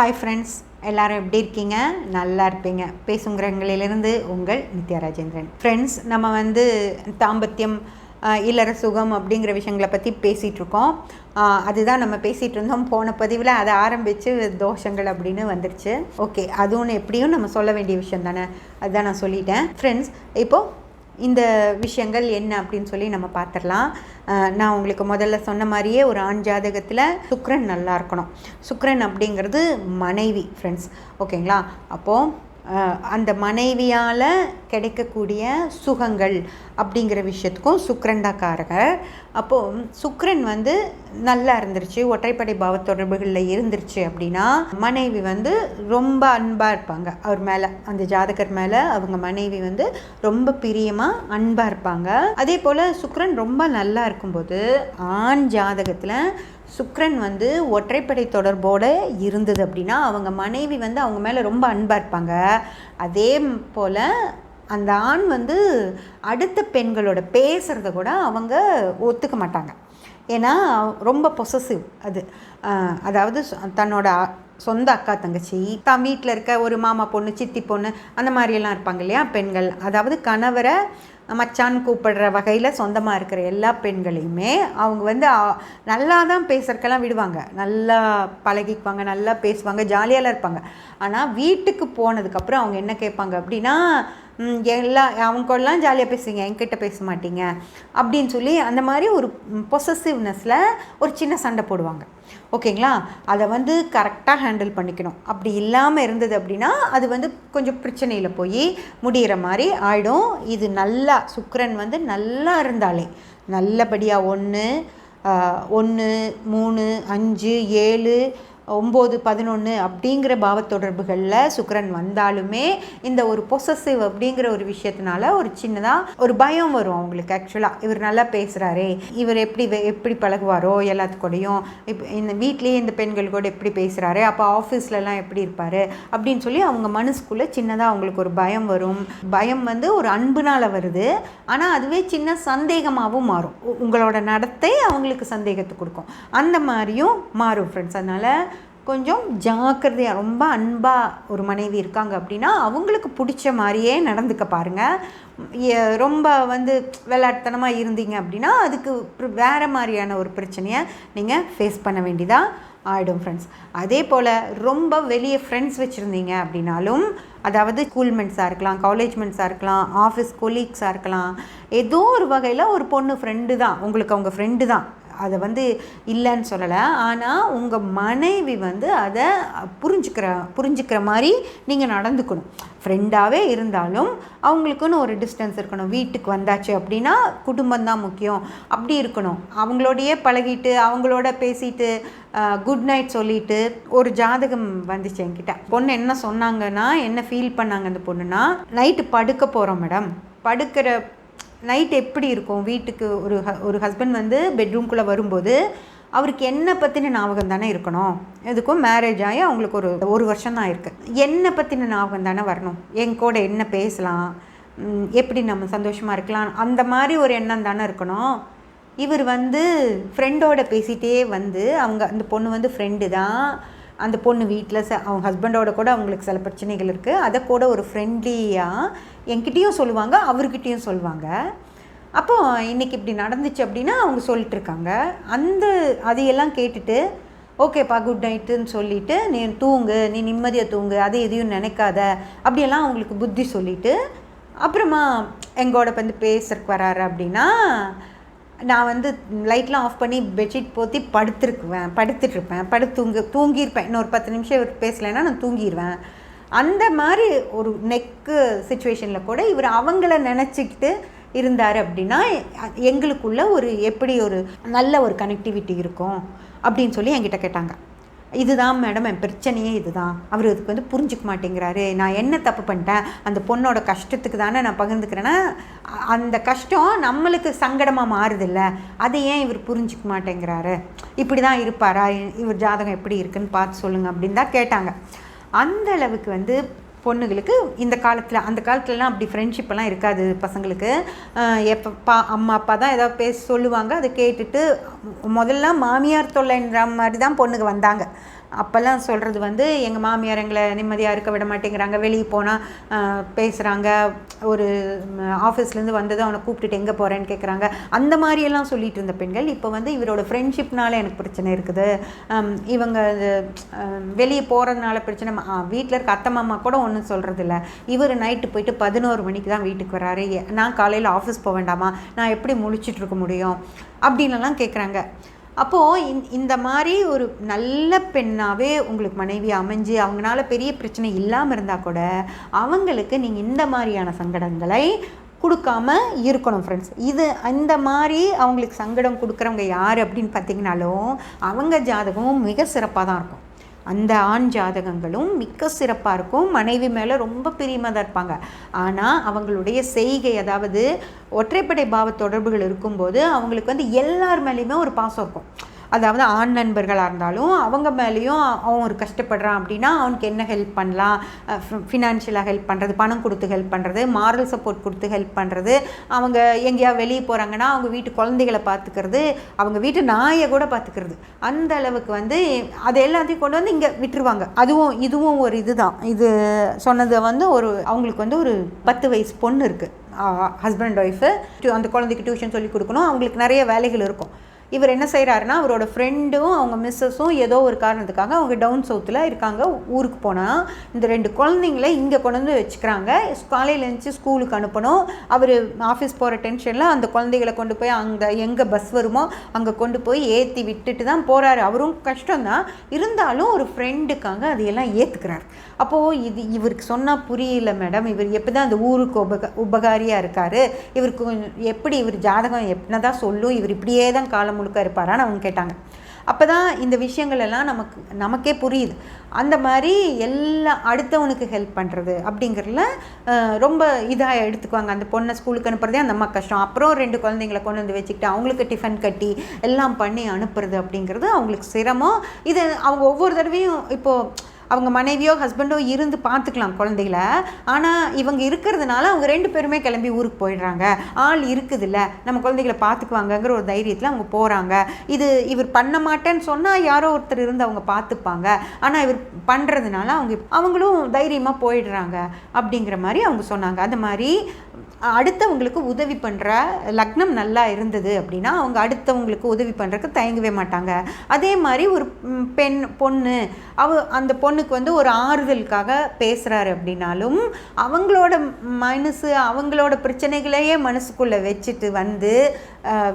Hi friends எல்லாரும் எப்படி இருக்கீங்க? நல்லா இருப்பீங்க. பேசுங்கிறவங்களிலிருந்து உங்கள் நித்யா ராஜேந்திரன். ஃப்ரெண்ட்ஸ் நம்ம வந்து தாம்பத்தியம் இல்லற சுகம் அப்படிங்கிற விஷயங்களை பற்றி பேசிகிட்டு இருக்கோம் அதுதான் நம்ம பேசிகிட்டு இருந்தோம் போன பதிவில் அதை ஆரம்பித்து தோஷங்கள் அப்படின்னு வந்துருச்சு. ஓகே அது ஒன்று எப்படியும் நம்ம சொல்ல வேண்டிய விஷயம் தானே? அதுதான் நான் சொல்லிட்டேன். ஃப்ரெண்ட்ஸ் இப்போது இந்த விஷயங்கள் என்ன அப்படின்னு சொல்லி நம்ம பார்த்துடலாம். நான் உங்களுக்கு முதல்ல சொன்ன மாதிரியே ஒரு ஆண் ஜாதகத்தில் சுக்ரன் நல்லா இருக்கணும். சுக்ரன் அப்படிங்கிறது மனைவி ஃப்ரெண்ட்ஸ் ஓகேங்களா அப்போது அந்த மனைவியால் கிடைக்கக்கூடிய சுகங்கள் அப்படிங்கிற விஷயத்துக்கும் சுக்ரன் தான் காரகர் அப்போது சுக்ரன் வந்து நல்லா இருந்துருச்சு ஒற்றைப்படை பாவ தொடர்புகளில் இருந்துருச்சு அப்படின்னா மனைவி வந்து ரொம்ப அன்பாக இருப்பாங்க. அவர் மேலே அந்த ஜாதகர் மேலே அவங்க மனைவி வந்து ரொம்ப பிரியமாக அன்பாக இருப்பாங்க. அதே போல் சுக்ரன் ரொம்ப நல்லா இருக்கும்போது ஆண் ஜாதகத்தில் சுக்ரன் வந்து ஒற்றைப்படை தொடர்போடு இருந்தது அப்படின்னா அவங்க மனைவி வந்து அவங்க மேலே ரொம்ப அன்பாக இருப்பாங்க. அதே போல் அந்த ஆண் வந்து அடுத்த பெண்களோட பேசுகிறத கூட அவங்க ஒத்துக்க மாட்டாங்க. ஏன்னா ரொம்ப பொசசிவ் அது. அதாவது தன்னோட சொந்த அக்கா தங்கச்சி தான் வீட்டில் இருக்க ஒரு மாமா பொண்ணு சித்தி பொண்ணு அந்த மாதிரியெல்லாம் இருப்பாங்க இல்லையா பெண்கள். அதாவது கணவரை மச்சான் கூப்பிடுற வகையில் சொந்தமாக இருக்கிற எல்லா பெண்களையுமே அவங்க வந்து நல்லா தான் பேசுறக்கெல்லாம் விடுவாங்க. நல்லா பழகிக்குவாங்க நல்லா பேசுவாங்க ஜாலியாலாம் இருப்பாங்க. ஆனால் வீட்டுக்கு போனதுக்கப்புறம் அவங்க என்ன கேட்பாங்க அப்படின்னா எல்லா அவங்க கூடலாம் ஜாலியாக பேசுவீங்க என்கிட்ட பேச மாட்டீங்க. அப்படின்னு சொல்லி அந்த மாதிரி ஒரு பொசசிவ்னஸில் ஒரு சின்ன சண்டை போடுவாங்க. ஓகேங்களா? அதை வந்து கரெக்டாக ஹேண்டில் பண்ணிக்கணும். அப்படி இல்லாமல் இருந்தது அப்படின்னா அது வந்து கொஞ்சம் பிரச்சனையில் போய் முடிகிற மாதிரி ஆகிடும் இது நல்லா சுக்கரன் வந்து நல்லா இருந்தாலே நல்லபடியாக ஒன்று ஒன்று மூணு அஞ்சு ஏழு ஒம்பது பதினொன்று அப்படிங்கிற பாவத்தொடர்புகளில் தொடர்புகளில் வந்தாலுமே இந்த ஒரு பொசசிவ் அப்படிங்கிற ஒரு விஷயத்தினால ஒரு சின்னதாக ஒரு பயம் வரும் அவங்களுக்கு ஆக்சுவலாக இவர் நல்லா பேசுகிறாரே இவர் எப்படி வே- எப்படி பழகுவாரோ எல்லாத்துக்கூடையும். இப்போ இந்த வீட்லேயே இந்த பெண்கள் கூட எப்படி பேசுகிறாரு அப்போ ஆஃபீஸ்லலாம் எப்படி இருப்பார் அப்படின்னு சொல்லி அவங்க மனசுக்குள்ளே சின்னதாக அவங்களுக்கு ஒரு பயம் வரும். பயம் வந்து ஒரு அன்புனால் வருது. ஆனால் அதுவே சின்ன சந்தேகமாகவும் மாறும். உ- உங்களோட நடத்தை அவங்களுக்கு சந்தேகத்தை கொடுக்கும். அந்த மாதிரியும் மாறும் ஃப்ரெண்ட்ஸ் அதனால் கொஞ்சம் ஜாக்கிரதையாக ரொம்ப அன்பாக ஒரு மனைவி இருக்காங்க அப்படின்னா அவங்களுக்கு பிடிச்ச மாதிரியே நடந்துக்க பாருங்கள் ரொம்ப வந்து விளையாட்டுத்தனமாக இருந்தீங்க அப்படின்னா அதுக்கு வேறு வேற மாதிரியான ஒரு பிரச்சனையை நீங்கள் ஃபேஸ் பண்ண வேண்டியதாக ஆகிடும் ஃப்ரெண்ட்ஸ் அதே போல் ரொம்ப வெளியே ஃப்ரெண்ட்ஸ் வச்சுருந்தீங்க அப்படின்னாலும் அதாவது ஸ்கூல்மெண்ட்ஸாக இருக்கலாம் காலேஜ்மெண்ட்ஸாக இருக்கலாம் ஆஃபீஸ் கொலீக்ஸாக இருக்கலாம் ஏதோ ஒரு வகையில் ஒரு பொண்ணு ஃப்ரெண்டு தான். உங்களுக்கு அவங்க ஃப்ரெண்டு தான். அதை வந்து இல்லைன்னு சொல்லலை. ஆனால் உங்கள் மனைவி வந்து அதை புரிஞ்சுக்கிற புரிஞ்சுக்கிற மாதிரி நீங்கள் நடந்துக்கணும். ஃப்ரெண்டாகவே இருந்தாலும் அவங்களுக்குன்னு ஒரு டிஸ்டன்ஸ் இருக்கணும். வீட்டுக்கு வந்தாச்சு அப்படின்னா குடும்பம் தான் முக்கியம். அப்படி இருக்கணும். அவங்களோடையே பழகிட்டு அவங்களோட பேசிட்டு குட் நைட் சொல்லிட்டு ஒரு ஜாதகம் வந்துச்சு என்கிட்ட. பொண்ணு என்ன சொன்னாங்கன்னா என்ன ஃபீல் பண்ணாங்க அந்த பொண்ணுன்னா நைட்டு படுக்க போகிறோம் மேடம் படுக்கிற நைட் எப்படி இருக்கும்? வீட்டுக்கு ஒரு ஹ ஒரு ஹஸ்பண்ட் வந்து பெட்ரூம்குள்ளே வரும்போது அவருக்கு என்னை பற்றின ஞாபகம் தானே இருக்கணும்? எதுக்கும் மேரேஜ் ஆகி அவங்களுக்கு ஒரு ஒரு வருஷம் தான் இருக்குது என்னை பற்றின ஞாபகம் தானே வரணும்? என் கூட என்ன பேசலாம்? எப்படி நம்ம சந்தோஷமாக இருக்கலாம்? அந்த மாதிரி ஒரு எண்ணம் தானே இருக்கணும். இவர் வந்து ஃப்ரெண்டோட பேசிகிட்டே வந்து அவங்க அந்த பொண்ணு வந்து ஃப்ரெண்டு தான். அந்த பொண்ணு வீட்டில் ச அவங்க ஹஸ்பண்டோட கூட அவங்களுக்கு சில பிரச்சனைகள் இருக்குது அதை கூட ஒரு ஃப்ரெண்ட்லியாக என்கிட்டேயும் சொல்லுவாங்க அவர்கிட்டயும் சொல்லுவாங்க. அப்போ இன்னைக்கு இப்படி நடந்துச்சு அப்படின்னா அவங்க சொல்லிட்டுருக்காங்க அந்த அதையெல்லாம் கேட்டுட்டு ஓகேப்பா குட் நைட்டுன்னு சொல்லிட்டு நீ தூங்கு நீ நிம்மதியாக தூங்கு அதை எதையும் நினைக்காத அப்படியெல்லாம் அவங்களுக்கு புத்தி சொல்லிட்டு அப்புறமா எங்கூட வந்து பேசுறக்கு வராரு அப்படின்னா நான் வந்து லைட்லாம் ஆஃப் பண்ணி பெட்ஷீட் போத்தி படுத்துருக்குவேன் படுத்துட்ருப்பேன் படுத்து தூங்கு தூங்கியிருப்பேன். இன்னொரு பத்து நிமிஷம் இவர் பேசலைன்னா நான் தூங்கிடுவேன் அந்த மாதிரி ஒரு நெக்கு சுச்சுவேஷனில் கூட இவர் அவங்கள நினச்சிக்கிட்டு இருந்தார் அப்படின்னா எங்களுக்குள்ள ஒரு எப்படி ஒரு நல்ல ஒரு கனெக்டிவிட்டி இருக்கும் அப்படின்னு சொல்லி என்கிட்ட கேட்டாங்க. இதுதான் மேடம் என் பிரச்சனையே இதுதான். அவர் இதுக்கு வந்து புரிஞ்சுக்க மாட்டேங்கிறாரு. நான் என்ன தப்பு பண்ணிட்டேன்? அந்த பொண்ணோட கஷ்டத்துக்கு தானே நான் பகிர்ந்துக்கிறேன்னா அந்த கஷ்டம் நம்மளுக்கு சங்கடமாக மாறுதில்ல. அதை ஏன் இவர் புரிஞ்சுக்க மாட்டேங்கிறாரு? இப்படி தான் இருப்பாரா? இவர் ஜாதகம் எப்படி இருக்குன்னு பார்த்து சொல்லுங்கள் அப்படின்னு தான் கேட்டாங்க. அந்த அளவுக்கு வந்து பொண்ணுங்களுக்கு இந்த காலத்தில் அந்த காலத்துலலாம் அப்படி ஃப்ரெண்ட்ஷிப்பெல்லாம் இருக்காது பசங்களுக்கு. எப்போ பா அம்மா அப்பா தான் ஏதாவது பேச சொல்லுவாங்க அதை கேட்டுட்டு முதல்ல மாமியார் தொல்லைன்ற மாதிரி தான் பொண்ணுங்க வந்தாங்க. அப்போல்லாம் சொல்கிறது வந்து எங்கள் மாமியார் எங்களை நிம்மதியாக இருக்க விட மாட்டேங்கிறாங்க. வெளியே போனால் பேசுகிறாங்க ஒரு ஆஃபீஸ்லேருந்து வந்தது அவனை கூப்பிட்டுட்டு எங்கே போகிறேன்னு கேட்குறாங்க அந்த மாதிரியெல்லாம் சொல்லிட்டு இருந்த பெண்கள் இப்போ வந்து இவரோட ஃப்ரெண்ட்ஷிப்னால எனக்கு பிரச்சனை இருக்குது. இவங்க இது, வெளியே போகிறதுனால பிரச்சனை. வீட்டில் இருக்க அத்தை மாமா கூட ஒன்றும் சொல்கிறது இல்லை இவர் நைட்டு போயிட்டு பதினோரு மணிக்கு தான் வீட்டுக்கு வராரு. நான் காலையில் ஆஃபீஸ் போக வேண்டாமா? நான் எப்படி முழிச்சிட்டு இருக்க முடியும்? அப்படின்லாம் கேட்குறாங்க அப்போது இந் இந்த மாதிரி ஒரு நல்ல பெண்ணாகவே உங்களுக்கு மனைவி அமைஞ்சு அவங்களால பெரிய பிரச்சனை இல்லாமல் இருந்தால் கூட அவங்களுக்கு நீங்கள் இந்த மாதிரியான சங்கடங்களை கொடுக்காம இருக்கணும் ஃப்ரெண்ட்ஸ் இது அந்த மாதிரி அவங்களுக்கு சங்கடம் கொடுக்குறவங்க யார் அப்படின்னு பார்த்தீங்கனாலும் அவங்க ஜாதகமும் மிக சிறப்பாக தான் இருக்கும். அந்த ஆண் ஜாதகங்களும் மிக்க சிறப்பாக இருக்கும். மனைவி மேலே ரொம்ப பிரியமாக தான் இருப்பாங்க. ஆனால் அவங்களுடைய செய்கை அதாவது ஒற்றைப்படை பாவ தொடர்புகள் இருக்கும்போது அவங்களுக்கு வந்து எல்லார் மேலேயுமே ஒரு பாசம் இருக்கும். அதாவது ஆண் நண்பர்களாக இருந்தாலும் அவங்க மேலேயும் அவன் ஒரு கஷ்டப்படுறான் அப்படின்னா அவனுக்கு என்ன ஹெல்ப் பண்ணலாம்? ஃபினான்ஷியலாக ஹெல்ப் பண்ணுறது பணம் கொடுத்து ஹெல்ப் பண்ணுறது மாரல் சப்போர்ட் கொடுத்து ஹெல்ப் பண்ணுறது அவங்க எங்கேயா வெளியே போகிறாங்கன்னா அவங்க வீட்டு குழந்தைகளை பார்த்துக்கிறது அவங்க வீட்டு நாயை கூட பார்த்துக்கிறது. அந்த அளவுக்கு வந்து அது எல்லாத்தையும் கொண்டு வந்து இங்கே விட்டுருவாங்க. அதுவும் இதுவும் ஒரு இதுதான். இது சொன்னது வந்து ஒரு அவங்களுக்கு வந்து ஒரு பத்து வயசு பொண்ணு இருக்குது ஹஸ்பண்ட் ஒய்ஃபு அந்த குழந்தைக்கு டியூஷன் சொல்லி கொடுக்கணும். அவங்களுக்கு நிறைய வேலைகள் இருக்கும். இவர் என்ன செய்கிறாருன்னா அவரோட ஃப்ரெண்டும் அவங்க மிஸ்ஸஸும் ஏதோ ஒரு காரணத்துக்காக அவங்க டவுன் சவுத்தில் இருக்காங்க. ஊருக்கு போனால் இந்த ரெண்டு குழந்தைங்கள இங்கே கொண்டு வந்து வச்சுக்கிறாங்க. காலையில் எழுந்துச்சு ஸ்கூலுக்கு அனுப்பணும். அவர் ஆஃபீஸ் போகிற டென்ஷனில் அந்த குழந்தைகளை கொண்டு போய் அங்கே எங்கே பஸ் வருமோ அங்கே கொண்டு போய் ஏற்றி விட்டுட்டு தான் போகிறாரு அவரும் கஷ்டம்தான் இருந்தாலும் ஒரு ஃப்ரெண்டுக்காக அதையெல்லாம் ஏற்றுக்கிறார் அப்போது இது இவருக்கு சொன்னால் புரியல மேடம் இவர் எப்படி தான் அந்த ஊருக்கு உபக உபகாரியாக இருக்கார்? இவருக்கு கொஞ்சம் எப்படி இவர் ஜாதகம் எப்படின்னா தான் சொல்லும்? இவர் இப்படியே தான் காலம் முழுக்க இருப்பாரான்னு அவங்க கேட்டாங்க. அப்போ தான் இந்த விஷயங்கள் எல்லாம் நமக்கு நமக்கே புரியுது. அந்த மாதிரி எல்லா அடுத்தவனுக்கு ஹெல்ப் பண்ணுறது அப்படிங்கிறதுல ரொம்ப இதாக எடுத்துக்குவாங்க. அந்த பொண்ணை ஸ்கூலுக்கு அனுப்புறதே அந்த அம்மா கஷ்டம். அப்புறம் ரெண்டு குழந்தைங்களை கொண்டு வந்து வச்சுக்கிட்டு அவங்களுக்கு டிஃபன் கட்டி எல்லாம் பண்ணி அனுப்புறது அப்படிங்கிறது அவங்களுக்கு சிரமம். இது அவங்க ஒவ்வொரு தடவையும் இப்போது அவங்க மனைவியோ ஹஸ்பண்டோ இருந்து பார்த்துக்கலாம் குழந்தைகள. ஆனால் இவங்க இருக்கிறதுனால அவங்க ரெண்டு பேருமே கிளம்பி ஊருக்கு போயிடுறாங்க. ஆள் இருக்குதுல்ல. நம்ம குழந்தைகளை பார்த்துக்குவாங்கங்கிற ஒரு தைரியத்தில் அவங்க போகிறாங்க இது இவர் பண்ண மாட்டேன்னு சொன்னால் யாரோ ஒருத்தர் இருந்து அவங்க பார்த்துப்பாங்க. ஆனால் இவர் பண்ணுறதுனால அவங்க அவங்களும் தைரியமாக போயிடுறாங்க அப்படிங்கிற மாதிரி அவங்க சொன்னாங்க. அந்த மாதிரி அடுத்தவங்களுக்கு உதவி பண்ணுற லக்னம் நல்லா இருந்தது அப்படின்னா அவங்க அடுத்தவங்களுக்கு உதவி பண்ணுறதுக்கு தயங்கவே மாட்டாங்க. அதே மாதிரி ஒரு பெண் பொண்ணு அவ அந்த பொண்ணுக்கு வந்து ஒரு ஆறுதலுக்காக பேசுகிறாரு அப்படின்னாலும் அவங்களோட மனசு அவங்களோட பிரச்சனைகளையே மனசுக்குள்ளே வச்சுட்டு வந்து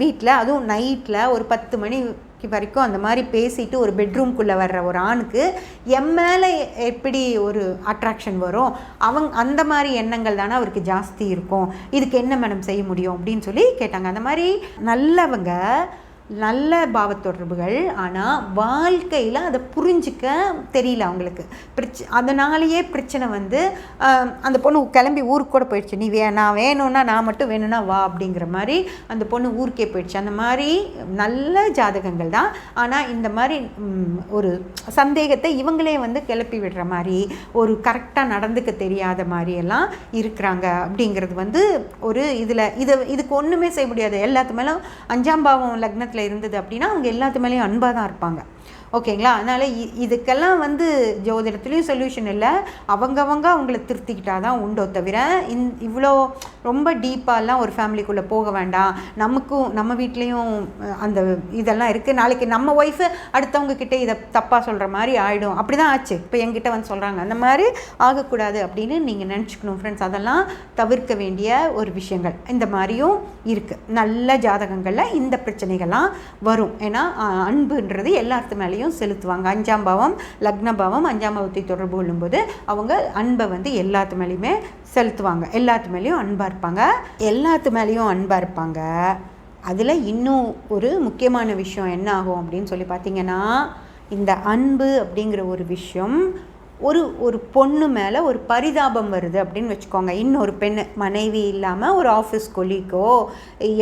வீட்டில் அதுவும் நைட்டில் ஒரு பத்து மணி வரைக்கும் அந்த மாதிரி பேசிட்டு ஒரு பெட்ரூம்குள்ளே வர்ற ஒரு ஆணுக்கு என் மேலே எப்படி ஒரு அட்ராக்ஷன் வரும்? அவங்க அந்த மாதிரி எண்ணங்கள் தானே அவருக்கு ஜாஸ்தி இருக்கும். இதுக்கு என்ன மேடம் செய்ய முடியும் அப்படின்னு சொல்லி கேட்டாங்க. அந்த மாதிரி நல்லவங்க நல்ல பாவத்தொடர்புகள் ஆனால் வாழ்க்கையில் அதை புரிஞ்சிக்க தெரியல அவங்களுக்கு. பிரச்ச அதனாலேயே பிரச்சனை வந்து அந்த பொண்ணு கிளம்பி ஊருக்கு கூட போயிடுச்சு. நீ வே நான் வேணும்னா நான் மட்டும் வேணும்னா வா அப்படிங்கிற மாதிரி அந்த பொண்ணு ஊருக்கே போயிடுச்சு. அந்த மாதிரி நல்ல ஜாதகங்கள் தான். ஆனால் இந்த மாதிரி ஒரு சந்தேகத்தை இவங்களே வந்து கிளப்பி விடுற மாதிரி ஒரு கரெக்டாக நடந்துக்க தெரியாத மாதிரியெல்லாம் இருக்கிறாங்க அப்படிங்கிறது வந்து ஒரு இதில் இதை இதுக்கு ஒன்றுமே செய்ய முடியாது. எல்லாத்து மேலும் அஞ்சாம் பாவம் லக்னத்தில் இருந்தது அப்படின்னா அவங்க எல்லாத்து மேலேயும் அன்பாக தான் இருப்பாங்க. ஓகேங்களா? அதனால் இ- இதுக்கெல்லாம் வந்து ஜோதிடத்துலேயும் சொல்யூஷன் இல்லை. அவங்கவங்க அவங்கள திருத்திக்கிட்டா தான் உண்டோ தவிர இந் இவ்வளோ ரொம்ப டீப்பாலாம் ஒரு ஃபேமிலிக்குள்ளே போக வேண்டாம். நமக்கும் நம்ம வீட்லேயும் அந்த இதெல்லாம் இருக்குது நாளைக்கு நம்ம ஒய்ஃபு அடுத்தவங்க கிட்டே இதை தப்பாக சொல்கிற மாதிரி ஆகிடும் அப்படி தான் ஆச்சு. இப்போ என்கிட்ட வந்து சொல்கிறாங்க அந்த மாதிரி ஆகக்கூடாது அப்படின்னு நீங்கள் நினச்சிக்கணும் ஃப்ரெண்ட்ஸ் அதெல்லாம் தவிர்க்க வேண்டிய ஒரு விஷயங்கள். இந்த மாதிரியும் இருக்குது நல்ல ஜாதகங்களில் இந்த பிரச்சனைகள்லாம் வரும். ஏன்னா அன்புன்றது எல்லாத்துக்கும் மேலேயும் செலுத்துவாங்க. அஞ்சாம் பாவம் லக்ன பாவம் அஞ்சாம் பாவத்தை தொடர்பு கொள்ளும்போது அவங்க அன்பை வந்து எல்லாத்து மேலேயுமே செலுத்துவாங்க. எல்லாத்து மேலேயும் அன்பாக இருப்பாங்க. எல்லாத்து மேலேயும் அன்பாக இருப்பாங்க. அதில் இன்னும் ஒரு முக்கியமான விஷயம் என்ன ஆகும் அப்படின்னு சொல்லி பார்த்தீங்கன்னா இந்த அன்பு அப்படிங்கிற ஒரு விஷயம் ஒரு ஒரு பொண்ணு மேலே ஒரு பரிதாபம் வருது அப்படின்னு வச்சுக்கோங்க. இன்னொரு பெண் மனைவி இல்லாமல் ஒரு ஆஃபீஸ் கொலிக்கோ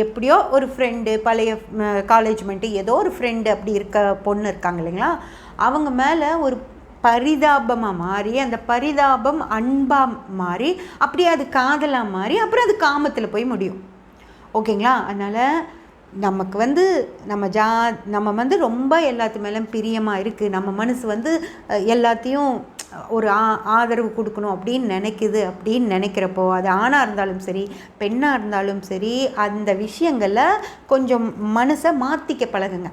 எப்படியோ ஒரு ஃப்ரெண்டு பழைய காலேஜ் மெண்ட்டு ஏதோ ஒரு ஃப்ரெண்டு அப்படி இருக்க பொண்ணு இருக்காங்க இல்லைங்களா? அவங்க மேலே ஒரு பரிதாபமாக மாறி அந்த பரிதாபம் அன்பாக மாறி அப்படியே அது காதலாக மாறி அப்புறம் அது காமத்தில் போய் முடியும். ஓகேங்களா? அதனால் நமக்கு வந்து நம்ம ஜா நம்ம வந்து ரொம்ப எல்லாத்து மேலும் பிரியமாக இருக்குது நம்ம மனசு வந்து எல்லாத்தையும் ஒரு ஆ ஆதரவு கொடுக்கணும் அப்படின்னு நினைக்குது அப்படின்னு நினைக்கிறப்போ அது ஆணாக இருந்தாலும் சரி பெண்ணாக இருந்தாலும் சரி அந்த விஷயங்களில் கொஞ்சம் மனசை மாற்றிக்க பழகுங்க.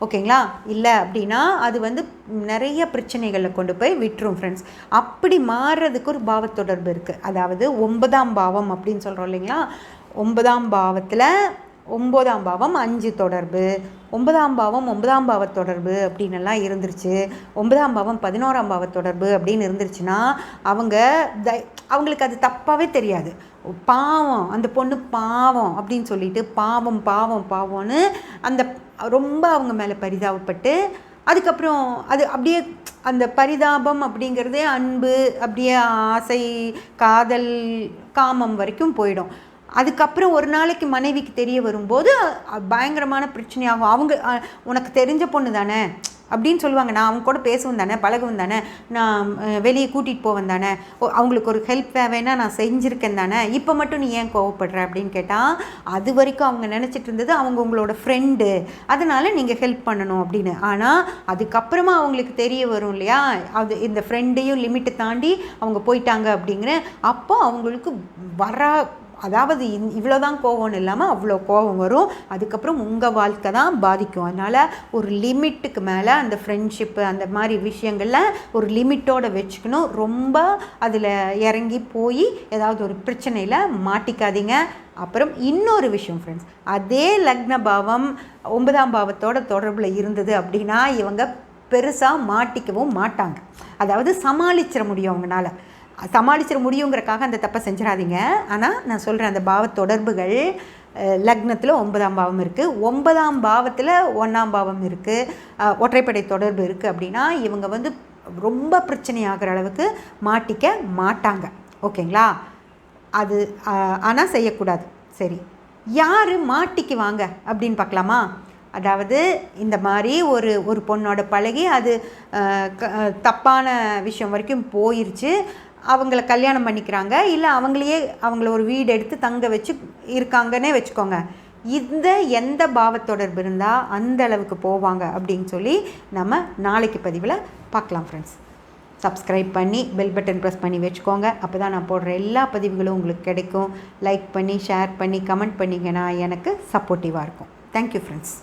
ஓகேங்களா? இல்லை அப்படின்னா அது வந்து நிறைய பிரச்சனைகளை கொண்டு போய் விட்டுரும் ஃப்ரெண்ட்ஸ் அப்படி மாறுறதுக்கு ஒரு பாவ தொடர்பு இருக்குது அதாவது ஒன்பதாம் பாவம் அப்படின்னு சொல்கிறோம் இல்லைங்களா? ஒன்பதாம் பாவத்தில் ஒம்பதாம் பாவம் அஞ்சு தொடர்பு. ஒன்பதாம் பாவம் ஒன்பதாம் பாவ தொடர்பு அப்படின்னுலாம் இருந்துருச்சு. ஒன்பதாம் பாவம் பதினோராம் பாவ தொடர்பு அப்படின்னு இருந்துருச்சுன்னா அவங்க த அவங்களுக்கு அது தப்பாகவே தெரியாது. பாவம் அந்த பொண்ணு பாவம் அப்படின்னு சொல்லிட்டு பாவம் பாவம் பாவம்னு அந்த ரொம்ப அவங்க மேலே பரிதாபப்பட்டு அதுக்கப்புறம் அது அப்படியே அந்த பரிதாபம் அப்படிங்கிறதே அன்பு அப்படியே ஆசை காதல் காமம் வரைக்கும் போயிடும். அதுக்கப்புறம் ஒரு நாளைக்கு மனைவிக்கு தெரிய வரும்போது பயங்கரமான பிரச்சனையாகும். அவங்க உனக்கு தெரிஞ்ச பொண்ணு தானே? அப்படின்னு சொல்லுவாங்க. நான் அவங்க கூட பேசுவேன் தானே? பழகுவேன் தானே? நான் வெளியே கூட்டிகிட்டு போவேன் தானே? ஓ, அவங்களுக்கு ஒரு ஹெல்ப் தேவைன்னா நான் செஞ்சுருக்கேன் தானே? இப்போ மட்டும் நீ ஏன் கோவப்படுற? அப்படின்னு கேட்டால் அது வரைக்கும் அவங்க நினச்சிட்டு இருந்தது அவங்க உங்களோட ஃப்ரெண்டு அதனால் நீங்கள் ஹெல்ப் பண்ணணும் அப்படின்னு. ஆனால் அதுக்கப்புறமா அவங்களுக்கு தெரிய வரும் இல்லையா? அது இந்த ஃப்ரெண்டையும் லிமிட்டை தாண்டி அவங்க போயிட்டாங்க அப்படிங்கிற அப்போ அவங்களுக்கு வர அதாவது இந்- இவ்வளோதான் கோவம்னு இல்லாமல் அவ்வளோ கோவம் வரும். அதுக்கப்புறம் உங்கள் வாழ்க்கை தான் பாதிக்கும். அதனால் ஒரு லிமிட்டுக்கு மேலே அந்த ஃப்ரெண்ட்ஷிப்பு அந்த மாதிரி விஷயங்களில் ஒரு லிமிட்டோடு வச்சுக்கணும். ரொம்ப அதில் இறங்கி போய் ஏதாவது ஒரு பிரச்சனையில் மாட்டிக்காதீங்க. அப்புறம் இன்னொரு விஷயம் ஃப்ரெண்ட்ஸ் அதே லக்ன பாவம் ஒன்பதாம் பாவத்தோட தொடர்பில் இருந்தது அப்படின்னா இவங்க பெருசாக மாட்டிக்கவும் மாட்டாங்க. அதாவது சமாளிச்சிட முடியும் அவங்களால சமாளிச்சிட முடியுங்கிறக்காக அந்த தப்பை செஞ்சிடாதீங்க. ஆனால் நான் சொல்கிறேன் அந்த பாவ தொடர்புகள் லக்னத்தில் ஒன்பதாம் பாவம் இருக்குது ஒன்பதாம் பாவத்தில் ஒன்றாம் பாவம் இருக்குது ஒற்றைப்படை தொடர்பு இருக்குது அப்படின்னா இவங்க வந்து ரொம்ப பிரச்சனையாகிற அளவுக்கு மாட்டிக்க மாட்டாங்க. ஓகேங்களா? அது ஆனால் செய்யக்கூடாது. சரி. யார் மாட்டிக்குவாங்க அப்படின்னு பார்க்கலாமா? அதாவது இந்த மாதிரி ஒரு ஒரு பொண்ணோட பழகி அது க- தப்பான விஷயம் வரைக்கும் போயிருச்சு. அவங்கள கல்யாணம் பண்ணிக்கிறாங்க. இல்லை அவங்களையே அவங்கள ஒரு வீடு எடுத்து தங்க வச்சு இருக்காங்கன்னே வச்சுக்கோங்க. இந்த எந்த பாவத்தொடர்பு இருந்தால் அந்த அளவுக்கு போவாங்க அப்படின்னு சொல்லி நம்ம நாளைக்கு பதிவில் பார்க்கலாம் ஃப்ரெண்ட்ஸ் சப்ஸ்கிரைப் பண்ணி பெல் பட்டன் ப்ரெஸ் பண்ணி வச்சுக்கோங்க. அப்போ தான் நான் போடுற எல்லா பதிவுகளும் உங்களுக்கு கிடைக்கும். லைக் பண்ணி ஷேர் பண்ணி கமெண்ட் பண்ணிங்கன்னா எனக்கு சப்போர்ட்டிவாக இருக்கும். Thank you friends